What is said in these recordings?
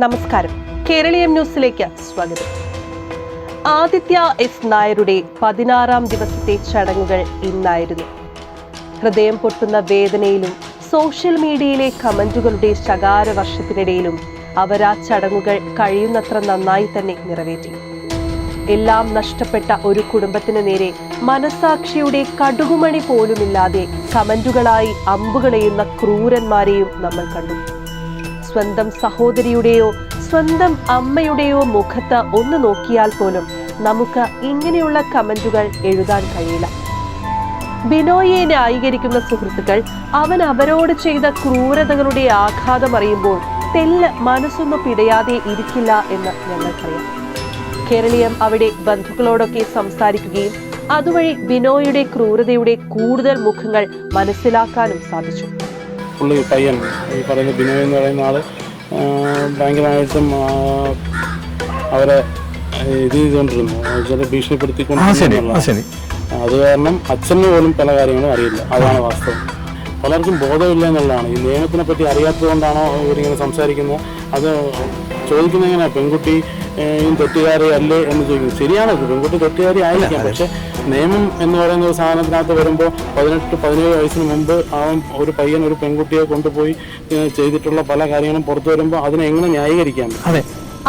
നമസ്കാരം. കേരളീയം ന്യൂസിലേക്ക് സ്വാഗതം. ആദിത്യ എസ് നായരുടെ പതിനാറാം ദിവസത്തെ ചടങ്ങുകൾ ഇന്നായിരുന്നു. ഹൃദയം പൊട്ടുന്ന വേദനയിലും സോഷ്യൽ മീഡിയയിലെ കമന്റുകളുടെ ശകാര വർഷത്തിനിടയിലും അവർ ആ ചടങ്ങുകൾ കഴിയുന്നത്ര നന്നായി തന്നെ നിറവേറ്റി. എല്ലാം നഷ്ടപ്പെട്ട ഒരു കുടുംബത്തിന് നേരെ മനസാക്ഷിയുടെ കടുകുമണി പോലുമില്ലാതെ കമന്റുകളായി അമ്പുകളെയുന്ന ക്രൂരന്മാരെയും നമ്മൾ കണ്ടു. സ്വന്തം സഹോദരിയുടെയോ സ്വന്തം അമ്മയുടെയോ മുഖത്ത് ഒന്ന് നോക്കിയാൽ പോലും നമുക്ക് ഇങ്ങനെയുള്ള കമന്റുകൾ എഴുതാൻ കഴിയില്ല. ബിനോയിയെ ന്യായീകരിക്കുന്ന സുഹൃത്തുക്കൾ അവൻ അവരോട് ചെയ്ത ക്രൂരതകളുടെ ആഘാതം അറിയുമ്പോൾ തെല്ല് മനസ്സൊന്നും പിടയാതെ ഇരിക്കില്ല എന്ന് ഞങ്ങൾക്കറിയാം. കേരളീയം അവിടെ ബന്ധുക്കളോടൊക്കെ സംസാരിക്കുകയും അതുവഴി ബിനോയുടെ ക്രൂരതയുടെ കൂടുതൽ മുഖങ്ങൾ മനസ്സിലാക്കാനും സാധിച്ചു. പുള്ളി പയ്യൻ ഈ പറയുന്ന ബിനോയ് എന്ന് പറയുന്ന ആൾ ഭയങ്കരമായിട്ടും അവരെ ഇത് ചെയ്തുകൊണ്ടിരുന്നു. ചില ഭീഷണിപ്പെടുത്തിക്കൊണ്ടിരുന്നു അത് കാരണം അച്ഛന് പോലും പല കാര്യങ്ങളും അറിയില്ല. അതാണ് വാസ്തവം. പലർക്കും ബോധമില്ല എന്നുള്ളതാണ്. ഈ നിയമത്തിനെ പറ്റി അറിയാത്തത് കൊണ്ടാണോ ഇവരിങ്ങനെ സംസാരിക്കുന്നത്? അത് ചോദിക്കുന്നത് എങ്ങനെയാണ് പെൺകുട്ടി തെറ്റുകാരി അല്ലേ എന്ന് ചോദിക്കും. ശരിയാണ് പെൺകുട്ടി തെറ്റുകാരി ആയിരിക്കാം. പക്ഷെ നിയമം എന്ന് പറയുന്ന ഒരു സാധനത്തിനകത്ത് വരുമ്പോൾ പതിനെട്ട് പതിനേഴ് വയസ്സിന് മുമ്പ് അവൻ ഒരു പയ്യൻ ഒരു പെൺകുട്ടിയെ കൊണ്ടുപോയി ചെയ്തിട്ടുള്ള പല കാര്യങ്ങളും പുറത്തു വരുമ്പോൾ അതിനെ എങ്ങനെ ന്യായീകരിക്കാൻ അതെ.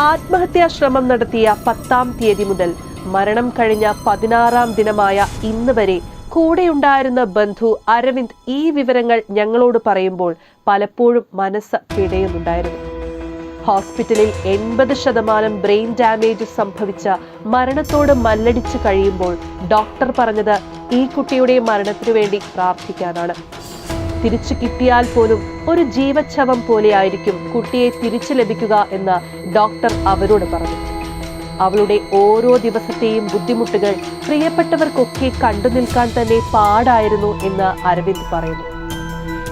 ആത്മഹത്യാ ശ്രമം നടത്തിയ പത്താം തീയതി മുതൽ മരണം കഴിഞ്ഞ പതിനാറാം ദിനമായ ഇന്ന് വരെ കൂടെയുണ്ടായിരുന്ന ബന്ധു അരവിന്ദ് ഈ വിവരങ്ങൾ ഞങ്ങളോട് പറയുമ്പോൾ പലപ്പോഴും മനസ്സ് പിടയുന്നുണ്ടായിരുന്നു. ഹോസ്പിറ്റലിൽ എൺപത് ശതമാനം ബ്രെയിൻ ഡാമേജ് സംഭവിച്ച മരണത്തോട് മല്ലടിച്ച് കഴിയുമ്പോൾ ഡോക്ടർ പറഞ്ഞത് ഈ കുട്ടിയുടെ മരണത്തിനു വേണ്ടി പ്രാർത്ഥിക്കാനാണ്. തിരിച്ചു കിട്ടിയാൽ പോലും ഒരു ജീവച്ഛവം പോലെയായിരിക്കും കുട്ടിയെ തിരിച്ചു ലഭിക്കുക എന്ന് ഡോക്ടർ അവരോട് പറഞ്ഞു. അവളുടെ ഓരോ ദിവസത്തെയും ബുദ്ധിമുട്ടുകൾ പ്രിയപ്പെട്ടവർക്കൊക്കെ കണ്ടു നിൽക്കാൻ തന്നെ പാടായിരുന്നു എന്ന് അരവിന്ദ് പറയുന്നു.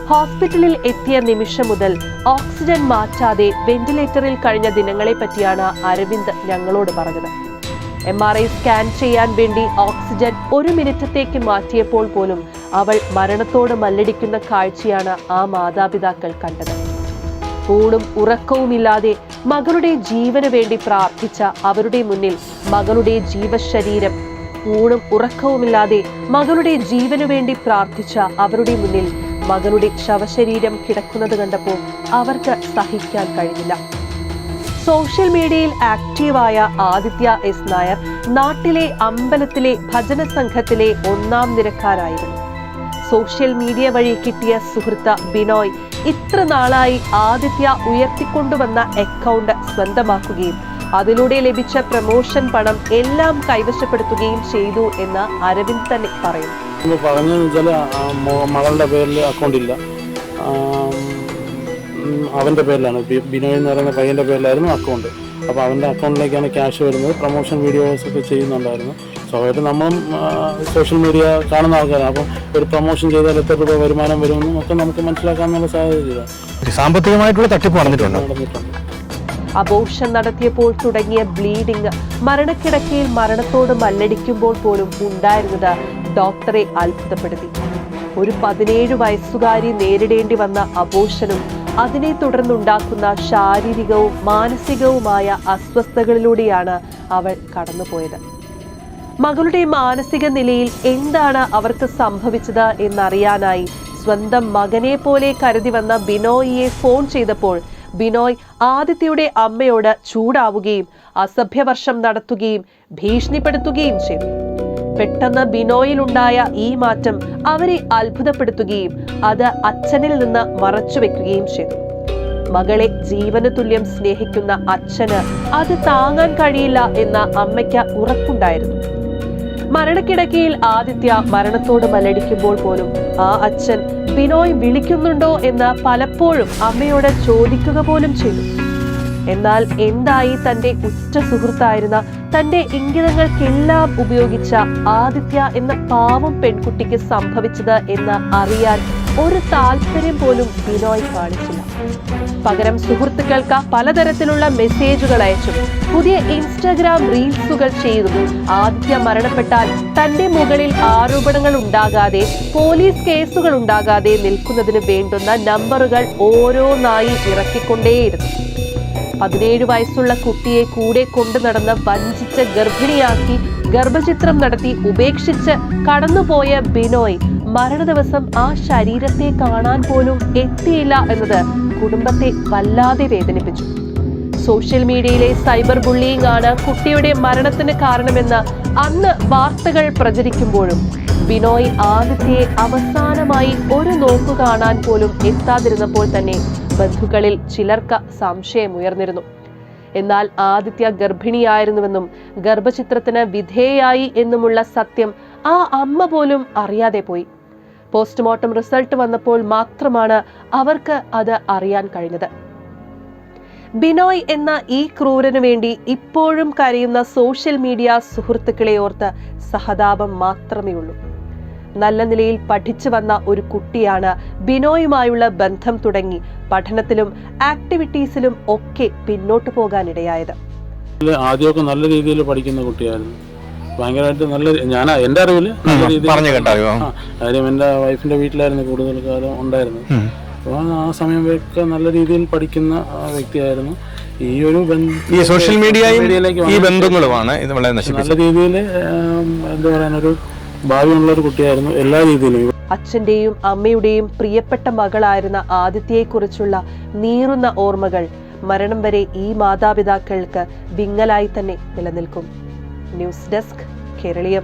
ഹോസ്പിറ്റലിൽ എത്തിയ നിമിഷം മുതൽ ഓക്സിജൻ മാറ്റാതെ വെന്റിലേറ്ററിൽ കഴിഞ്ഞ ദിനങ്ങളെ പറ്റിയാണ് അരവിന്ദ് ഞങ്ങളോട് പറഞ്ഞത്. എം ആർ ഐ സ്കാൻ ചെയ്യാൻ വേണ്ടി ഓക്സിജൻ ഒരു മിനിറ്റത്തേക്ക് മാറ്റിയപ്പോൾ പോലും അവൾ മരണത്തോട് മല്ലടിക്കുന്ന കാഴ്ചയാണ് ആ മാതാപിതാക്കൾ കണ്ടത്. ഊണും ഉറക്കവുമില്ലാതെ മകളുടെ ജീവന് വേണ്ടി പ്രാർത്ഥിച്ച അവരുടെ മുന്നിൽ മകളുടെ ജീവശരീരം ഊണും ഉറക്കവുമില്ലാതെ മകളുടെ ജീവനു വേണ്ടി പ്രാർത്ഥിച്ച അവരുടെ മുന്നിൽ മകളുടെ ശവശരീരം കിടക്കുന്നത് കണ്ടപ്പോൾ അവർക്ക് സഹിക്കാൻ കഴിഞ്ഞില്ല. സോഷ്യൽ മീഡിയയിൽ ആക്റ്റീവായ ആദിത്യ എസ് നായർ നാട്ടിലെ അമ്പലത്തിലെ ഭജന സംഘത്തിലെ ഒന്നാം നിരക്കാരായിരുന്നു. സോഷ്യൽ മീഡിയ വഴി കിട്ടിയ സുഹൃത്ത് ബിനോയ് ഇത്ര നാളായി ആദിത്യ ഉയർത്തിക്കൊണ്ടുവന്ന അക്കൗണ്ട് സ്വന്തമാക്കുകയും അതിലൂടെ ലഭിച്ച പ്രമോഷൻ പണം എല്ലാം കൈവശപ്പെടുത്തുകയും ചെയ്തു എന്ന് അരവിന്ദ് തന്നെ പറയുന്നു. നമ്മൾ പറഞ്ഞതെന്ന് വെച്ചാൽ മകളുടെ പേരിൽ അക്കൗണ്ട് ഇല്ല. അവന്റെ പേരിലാണ്. ബിനോയ് എന്ന് പറയുന്ന പയ്യന്റെ പേരിലായിരുന്നു അക്കൗണ്ട് അപ്പോൾ അവന്റെ അക്കൗണ്ടിലേക്കാണ് ക്യാഷ് വരുന്നത്. പ്രൊമോഷൻ വീഡിയോസ് ഒക്കെ ചെയ്യുന്നുണ്ടായിരുന്നു. സ്വാഭാവികം നമ്മളും സോഷ്യൽ മീഡിയ കാണുന്ന ആൾക്കാരാണ്. അപ്പം ഒരു പ്രൊമോഷൻ ചെയ്താൽ എത്ര രൂപ വരുമാനം വരുമെന്നും ഒക്കെ നമുക്ക് മനസ്സിലാക്കാനുള്ള സാധ്യത സാമ്പത്തികമായിട്ടുള്ള തട്ടിപ്പ് നടന്നിട്ടുണ്ട്. നടന്നിട്ടുണ്ട്. അബോർഷൻ നടത്തിയപ്പോൾ തുടങ്ങിയ ബ്ലീഡിംഗ് മരണക്കിടക്കയിൽ മരണത്തോട് മല്ലടിക്കുമ്പോൾ പോലും ഉണ്ടായിരുന്നത് ഡോക്ടറെ അത്ഭുതപ്പെടുത്തി. ഒരു പതിനേഴ് വയസ്സുകാരി നേരിടേണ്ടി വന്ന അപോഷനും അതിനെ തുടർന്നുണ്ടാക്കുന്ന ശാരീരികവും മാനസികവുമായ അസ്വസ്ഥതകളിലൂടെയാണ് അവൾ കടന്നുപോയത്. മകളുടെ മാനസിക നിലയിൽ എന്താണ് അവർക്ക് സംഭവിച്ചത് എന്നറിയാനായി സ്വന്തം മകനെ പോലെ കരുതി വന്ന ബിനോയിയെ ഫോൺ ചെയ്തപ്പോൾ ബിനോയ് ആദിത്യയുടെ അമ്മയോട് ചൂടാവുകയും അസഭ്യവർഷം നടത്തുകയും ഭീഷണിപ്പെടുത്തുകയും ചെയ്തു. പെട്ടെന്ന് ബിനോയിലുണ്ടായ ഈ മാറ്റം അവരെ അത്ഭുതപ്പെടുത്തുകയും അത് അച്ഛനിൽ നിന്ന് മറച്ചുവെക്കുകയും ചെയ്തു. മകളെ ജീവന തുല്യം സ്നേഹിക്കുന്ന അച്ഛന് അത് താങ്ങാൻ കഴിയില്ല എന്ന അമ്മയ്ക്ക് ഉറപ്പുണ്ടായിരുന്നു. മരണക്കിടക്കയിൽ ആദിത്യ മരണത്തോട് മലടിക്കുമ്പോൾ പോലും ആ അച്ഛൻ ബിനോയ് വിളിക്കുന്നുണ്ടോ എന്ന് പലപ്പോഴും അമ്മയോട് ചോദിക്കുക പോലും ചെയ്തു. എന്നാൽ എന്തായി തന്റെ ഉറ്റ സുഹൃത്തായിരുന്ന തന്റെ ഇംഗിതങ്ങൾക്കെല്ലാം ഉപയോഗിച്ച ആദിത്യ എന്ന പാവം പെൺകുട്ടിക്ക് സംഭവിച്ചത് എന്ന് അറിയാൻ ഒരു താല്പര്യം പോലും ബിനോയ് കാണിച്ചില്ല. പകരം സുഹൃത്തുക്കൾക്ക് പലതരത്തിലുള്ള മെസ്സേജുകൾ അയച്ചു പുതിയ ഇൻസ്റ്റാഗ്രാം റീൽസുകൾ ചെയ്തും ആദിത്യ മരണപ്പെട്ടാൽ തന്റെ മുകളിൽ ആരോപണങ്ങൾ ഉണ്ടാകാതെ പോലീസ് കേസുകൾ ഉണ്ടാകാതെ നിൽക്കുന്നതിന് വേണ്ടുന്ന നമ്പറുകൾ ഓരോന്നായി ഇറക്കിക്കൊണ്ടേയിരുന്നു. പതിനേഴ് വയസ്സുള്ള കുട്ടിയെ കൂടെ കൊണ്ടു നടന്ന് വഞ്ചിച്ച് ഗർഭിണിയാക്കി ഗർഭചിത്രം നടത്തി ഉപേക്ഷിച്ച് കടന്നുപോയ ബിനോയ് മരണദിവസം ആ ശരീരത്തെ കാണാൻ പോലും എത്തിയില്ല എന്നത് കുടുംബത്തെ വല്ലാതെ വേദനിപ്പിച്ചു. സോഷ്യൽ മീഡിയയിലെ സൈബർ ബുള്ളിയിങ് ആണ് കുട്ടിയുടെ മരണത്തിന് കാരണമെന്ന് അന്ന് വാർത്തകൾ പ്രചരിക്കുമ്പോഴും. ബിനോയ് ആദ്യത്തെ അവസാനമായി ഒരു നോക്കു കാണാൻ പോലും എത്താതിരുന്നപ്പോൾ തന്നെ ബന്ധുക്കളിൽ ചിലർക്ക് സംശയമുയർന്നിരുന്നു. എന്നാൽ ആദിത്യ ഗർഭിണിയായിരുന്നുവെന്നും ഗർഭചിത്രത്തിന് വിധേയായി എന്നുമുള്ള സത്യം ആ അമ്മ പോലും അറിയാതെ പോയി. പോസ്റ്റ്മോർട്ടം റിസൾട്ട് വന്നപ്പോൾ മാത്രമാണ് അവർക്ക് അത് അറിയാൻ കഴിഞ്ഞത്. ബിനോയ് എന്ന ഈ ക്രൂരനു വേണ്ടി ഇപ്പോഴും കരയുന്ന സോഷ്യൽ മീഡിയ സുഹൃത്തുക്കളെ ഓർത്ത് സഹതാപം മാത്രമേ ഉള്ളൂ നല്ല നിലയിൽ പഠിച്ചു വന്ന ഒരു കുട്ടിയാണ് ബിനോയുമായുള്ള ബന്ധം തുടങ്ങി പഠനത്തിലും ആക്ടിവിറ്റീസിലും ഒക്കെ പിന്നോട്ടു പോകാനിടയായത്. ആദ്യമൊക്കെ നല്ല രീതിയിൽ പഠിക്കുന്ന കുട്ടിയായിരുന്നു. ഭയങ്കരമായിട്ട് നല്ല ഞാൻ എന്റെ അറിവിൽ നല്ല രീതിയിൽ കാര്യം എന്റെ വൈഫിന്റെ വീട്ടിലായിരുന്നു കൂടുതൽ കാലം ഉണ്ടായിരുന്നു അപ്പോൾ ആ സമയമൊക്കെ നല്ല രീതിയിൽ പഠിക്കുന്ന വ്യക്തിയായിരുന്നു. ഈ ഒരു ഈ സോഷ്യൽ മീഡിയയും മീഡിയയിലേക്ക് ഈ ബന്ധങ്ങളുമാണ് ഇത് വളരെ നല്ല രീതിയിൽ എന്താ പറയാനൊരു ഒരു ഭാവിയുള്ള ഒരു കുട്ടിയായിരുന്നു എല്ലാ രീതിയിലും. അച്ഛന്റെയും അമ്മയുടെയും പ്രിയപ്പെട്ട മകളായിരുന്ന ആദിത്യയെക്കുറിച്ചുള്ള നീറുന്ന ഓർമ്മകൾ മരണം വരെ ഈ മാതാപിതാക്കൾക്ക് വിങ്ങലായി തന്നെ നിലനിൽക്കും. News desk Keraleeyam.